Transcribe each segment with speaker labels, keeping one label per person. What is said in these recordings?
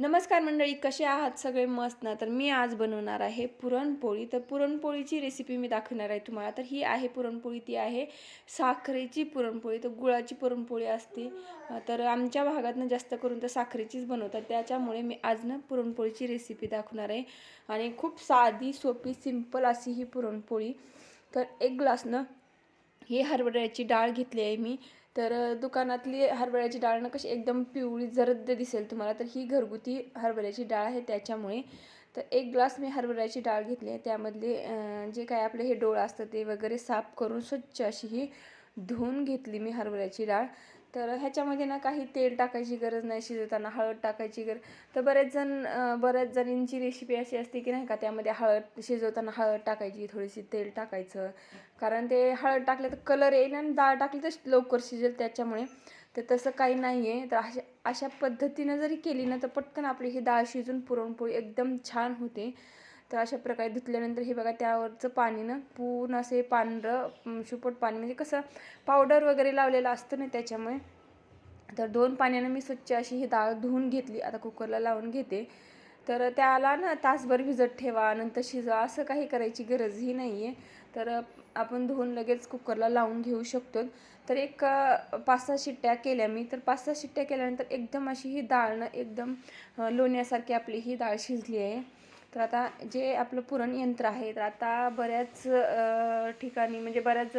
Speaker 1: नमस्कार मंडळी कसे आहात सगळे मस्त ना? तर मी आज बनवणार आहे पुरणपोळी. तर पुरणपोळीची रेसिपी मी दाखवणार आहे तुम्हाला. तर ही आहे पुरणपोळी ती आहे साखरेची पुरणपोळी. तर गुळाची पुरणपोळी असते. तर आमच्या भागातनं जास्त करून तर साखरेचीच बनवतात. त्याच्यामुळे मी आज ना पुरणपोळीची रेसिपी दाखवणार आहे. आणि खूप साधी सोपी सिंपल अशी ही पुरणपोळी. तर एक ग्लासनं ही हरभऱ्याची डाळ घेतली आहे मी. तर दुकानातली हरभऱ्याची डाळ ना कशी एकदम पिवळी जरद दिसेल तुम्हाला तर ही घरगुती हरभऱ्याची डाळ आहे त्याच्यामुळे. तर एक ग्लास मी हरभऱ्याची डाळ घेतली आहे त्यामधले जे काय आपले हे डोळं असतं ते वगैरे साफ करून स्वच्छ अशी ही धुवून घेतली मी हरभऱ्याची डाळ. तर ह्याच्यामध्ये ना काही तेल टाकायची गरज नाही शिजवताना हळद टाकायची गरज. तर बरेच जण बऱ्याच जणींची रेसिपी अशी असते की नाही का त्यामध्ये हळद शिजवताना हळद टाकायची थोडीशी तेल टाकायचं. कारण ते हळद टाकलं तर कलर येईल आणि डाळ टाकली तर लवकर शिजेल त्याच्यामुळे. तर तसं काही नाही आहे तर अशा अशा पद्धतीनं जरी केली ना तर पटकन आपली ही डाळ शिजून पुरणपोळी एकदम छान होते. तर अशा प्रकारे धुतल्यानंतर हे बघा त्यावरचं पाणी ना पूर्ण असे पांढरं शुपट पाणी म्हणजे कसं पावडर वगैरे लावलेलं असतं ना त्याच्यामुळे. तर दोन पाण्यानं मी स्वच्छ अशी ही डाळ धुवून घेतली. आता कुकरला लावून घेते. तर त्याला ना तासभर भिजत ठेवा. नंतर शिजवा. असं काही करायची गरजही नाही आहे तर आपण धुवून लगेच कुकरला लावून घेऊ शकतो तर एक पाच सहा शिट्ट्या केल्या मी. तर पाच सहा शिट्ट्या केल्यानंतर एकदम अशी ही डाळ ना एकदम लोण्यासारखी आपली ही डाळ शिजली आहे. तर आता जे आपलं पुरण यंत्र आहे तर आता बऱ्याच ठिकाणी म्हणजे बऱ्याच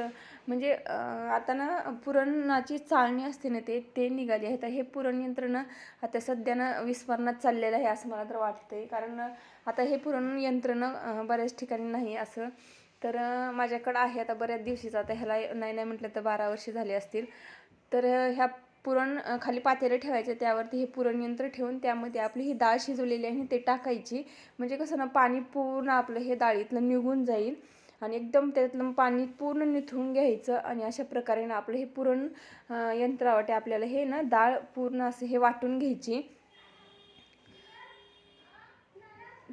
Speaker 1: म्हणजे आता ना पुरणाची चाळणी असते ना ते ते निघाली आहे. तर हे पुरण यंत्र ना आता सध्या ना विस्मरणात चाललेलं आहे असं मला तर वाटतंय. कारण आता हे पुरण यंत्र ना बऱ्याच ठिकाणी नाही असं. तर माझ्याकडं आहे आता बऱ्याच दिवशीच आता ह्याला नाही नाही म्हटलं तर बारा वर्षे झाली असतील. तर ह्या पुरण खाली पातेलं ठेवायचं त्यावरती हे पुरणयंत्र ठेवून त्यामध्ये आपली ही डाळ शिजवलेली आहे ते टाकायची. म्हणजे कसं ना पाणी पूर्ण आपलं हे डाळीतलं निघून जाईल आणि एकदम त्यातलं पाणी पूर्ण निथळून घ्यायचं आणि अशा प्रकारे ना आपलं हे पुरण यंत्रावाटे आपल्याला हे ना डाळ पूर्ण असं हे वाटून घ्यायची.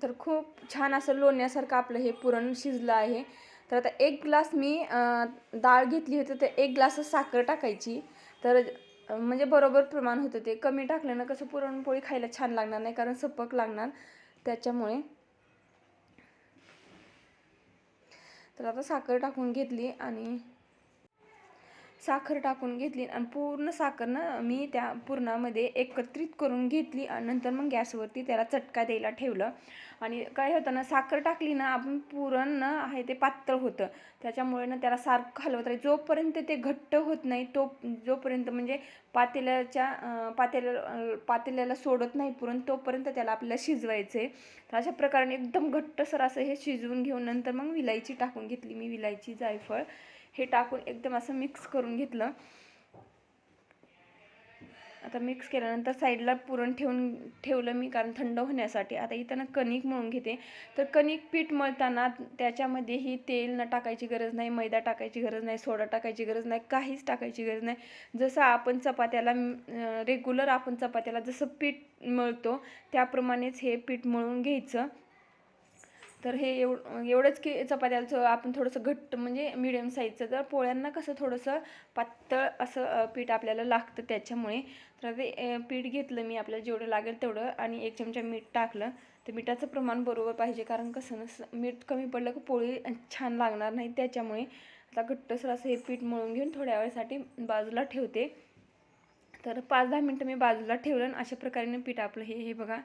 Speaker 1: तर खूप छान असं लोण्यासारखं आपलं हे पुरण शिजलं आहे. तर आता एक ग्लास मी डाळ घेतली होती तर एक ग्लास साखर टाकायची. तर म्हणजे बरोबर प्रमाण होतं ते. कमी टाकल्यानं कसं पुरणपोळी खायला छान लागणार नाही कारण सपक लागणार. त्याच्यामुळे तर आता साखर टाकून घेतली आणि साखर टाकून घेतली आणि पूर्ण साखर ना मी त्या पुरणामध्ये एकत्रित करून घेतली आणि नंतर मग गॅसवरती त्याला चटका द्यायला ठेवलं. आणि काय होतं ना साखर टाकली ना आपण पुरण ना आहे ते पातळ होतं. त्याच्यामुळे ना त्याला सारखं हलवत राहील जोपर्यंत ते घट्ट होत नाही तो जोपर्यंत म्हणजे पातेल्याच्या पातेल्या पातेल्याला सोडत नाही पुरण तोपर्यंत त्याला आपल्याला शिजवायचं आहे तर अशा प्रकारे एकदम घट्टसर असं हे शिजवून घेऊन नंतर मग विलायची टाकून घेतली मी विलायची जायफळ. हे टाकून एकदम असं मिक्स करून घेतलं. आता मिक्स केल्यानंतर साईडला पुरण ठेवून ठेवलं मी कारण थंड होण्यासाठी. आता इथं ना कणिक मळून घेते. तर कणिक पीठ मळताना त्याच्यामध्येही तेल न टाकायची गरज नाही मैदा टाकायची गरज नाही सोडा टाकायची गरज नाही काहीच टाकायची गरज नाही. जसं आपण चपात्याला रेग्युलर आपण चपात्याला जसं पीठ मळतो त्याप्रमाणेच हे पीठ मळून घ्यायचं. तर हे एव एवढंच की चपात्याचं आपण थोडंसं घट्ट म्हणजे मिडियम साईजचं तर पोळ्यांना कसं थोडंसं पातळ असं पीठ आपल्याला लागतं त्याच्यामुळे. तर ते पीठ घेतलं मी आपल्याला जेवढं लागेल तेवढं आणि एक चमचा मीठ टाकलं. तर मिठाचं प्रमाण बरोबर पाहिजे कारण कसं नसं मीठ कमी पडलं की पोळी छान लागणार नाही त्याच्यामुळे. आता घट्टसर असं हे पीठ मळून घेऊन थोड्या वेळासाठी बाजूला ठेवते. तर पाच दहा मिनटं मी बाजूला ठेवलं आणि अशा प्रकारे पीठ आपलं हे हे बघा.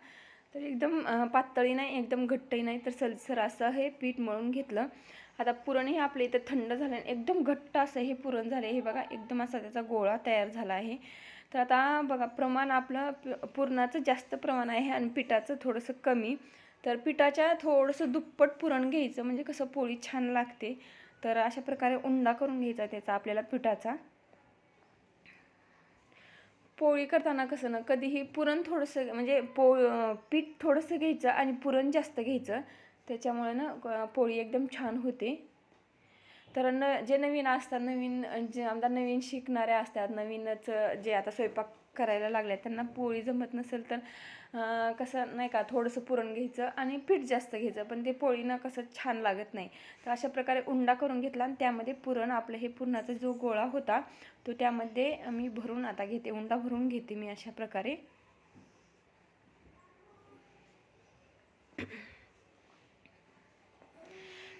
Speaker 1: तर एकदम पातळी नाही एकदम घट्टही नाही तर सलसर असं हे पीठ मळून घेतलं. आता पुरण हे आपल्या इथं थंड झालं आणि एकदम घट्ट असं हे पुरण झालं. हे बघा एकदम असा त्याचा गोळा तयार झाला आहे. तर आता बघा प्रमाण आपलं प- पुरणाचं जास्त प्रमाण आहे आणि पिठाचं थोडंसं कमी. तर पिठाच्या थोडंसं दुप्पट पुरण घ्यायचं म्हणजे कसं पोळी छान लागते. तर अशा प्रकारे उंडा करून घ्यायचा त्याचा आपल्याला पिठाचा. पोळी करताना कसं ना कधीही पुरण थोडंसं म्हणजे पो पीठ थोडंसं घ्यायचं आणि पुरण जास्त घ्यायचं. त्याच्यामुळे ना पोळी एकदम छान होते. तर न जे नवीन असतात नवीन जे आमदार नवीन शिकणाऱ्या असतात नवीनच जे आता स्वयंपाक करायला लागले त्यांना पोळी जमत नसेल तर कसं नाही का थोडंसं पुरण घ्यायचं आणि पीठ जास्त घ्यायचं पण ते पोळीनं कसं छान लागत नाही. तर अशा प्रकारे उंडा करून घेतला आणि त्यामध्ये पुरण आपलं हे पुरणाचा जो गोळा होता तो त्यामध्ये मी भरून आता घेते उंडा भरून घेते मी अशा प्रकारे.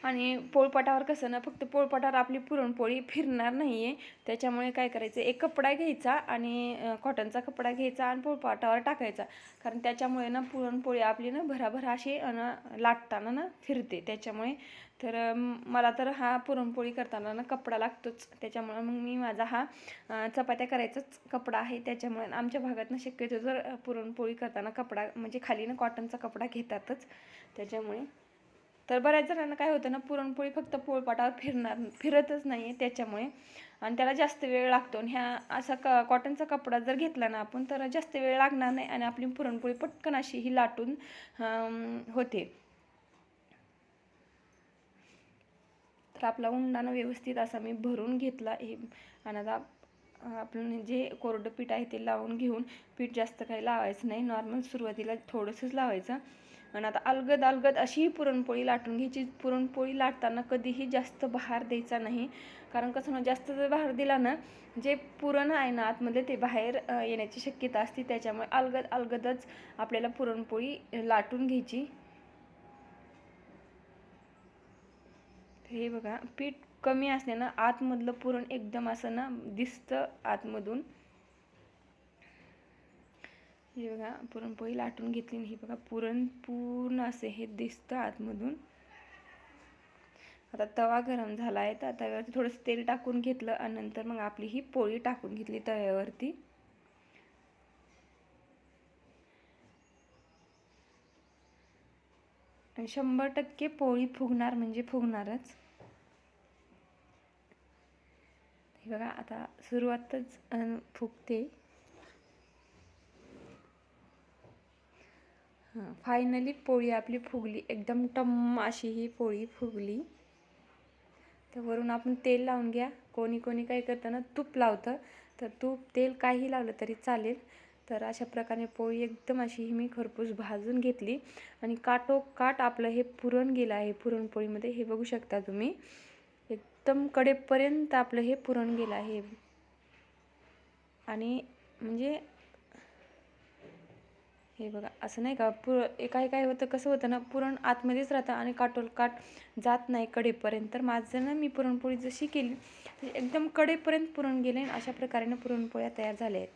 Speaker 1: आणि पोळपाटावर कसं ना फक्त पोळपाटावर आपली पुरणपोळी फिरणार नाही आहे त्याच्यामुळे काय करायचं एक कपडा घ्यायचा आणि कॉटनचा कपडा घ्यायचा आणि पोळपाटावर टाकायचा. कारण त्याच्यामुळे ना पुरणपोळी आपली ना भराभर अशी अं, लाटताना ना फिरते. त्याच्यामुळे तर मला तर हा पुरणपोळी करताना ना कपडा लागतोच. त्याच्यामुळे मग मी माझा हा चपात्या करायचाच कपडा आहे. त्याच्यामुळे आमच्या भागात ना शक्यतो जर पुरणपोळी करताना कपडा म्हणजे खाली ना कॉटनचा कपडा घेतातच. त्याच्यामुळे तर बऱ्याच जणांना काय होतं ना पुरणपोळी फक्त पोळपाटावर फिरणार फिरतच नाही आहे त्याच्यामुळे. आणि त्याला जास्त वेळ लागतो. आणि ह्या असा क कॉटनचा कपडा जर घेतला ना आपण तर जास्त वेळ लागणार नाही आणि आपली पुरणपोळी पटकन अशी ही लाटून होते. तर आपला उंडानं व्यवस्थित असा मी भरून घेतला हे. आणि आता आपण जे कोरडं पीठ आहे ते लावून घेऊन पीठ जास्त काही लावायचं नाही. नॉर्मल सुरुवातीला थोडंसंच लावायचं. आणि आता अलगद अलगद अशीही पुरणपोळी लाटून घ्यायची. पुरणपोळी लाटताना कधीही जास्त बहार द्यायचा नाही. कारण कसं ना जास्त जर बहार दिला ना जे पुरण आहे ना आतमध्ये ते बाहेर येण्याची शक्यता असते. त्याच्यामुळे अलगद अलगदच आपल्याला पुरणपोळी लाटून घ्यायची. हे बघा पीठ कमी असल्यानं आतमधलं पुरण एकदम असं ना दिसतं आतमधून. हे बघा पुरणपोळी लाटून घेतली आणि हे बघा पुरण पूर्ण असे हे दिसतं आतमधून. आता तवा गरम झाला आहे तर तव्यावरती थोडंसं तेल टाकून घेतलं आणि नंतर मग आपली ही पोळी टाकून घेतली तव्यावरती. आणि शंभर टक्के पोळी फुगणार म्हणजे फुगणारच. हे बघा आता सुरुवातच फुगते. हां फायनली पोळी आपली फुगली. एकदम टम्म अशी ही पोळी फुगली. तर वरून आपण तेल लावून घ्या. कोणी कोणी काय करतं ना तूप लावतं. तर तूप तेल काही लावलं तरी चालेल. तर अशा प्रकारे पोळी एकदम अशी ही मी खरपूस भाजून घेतली. आणि काटोकाट आपलं हे पुरण गेलं आहे पुरणपोळीमध्ये हे बघू शकता तुम्ही. एकदम कडेपर्यंत आपलं हे पुरण गेलं आहे. आणि म्हणजे हे बघा असं नाही का? पुर काय काय होतं कसं होतं ना पुरण आतमध्येच राहतं आणि काटोलकाट जात नाही कडेपर्यंत तर माझं ना मी पुरणपोळी जशी केली म्हणजे एकदम कडेपर्यंत पुरण गेले आणि अशा प्रकारे पुरणपोळ्या तयार झाल्या आहेत.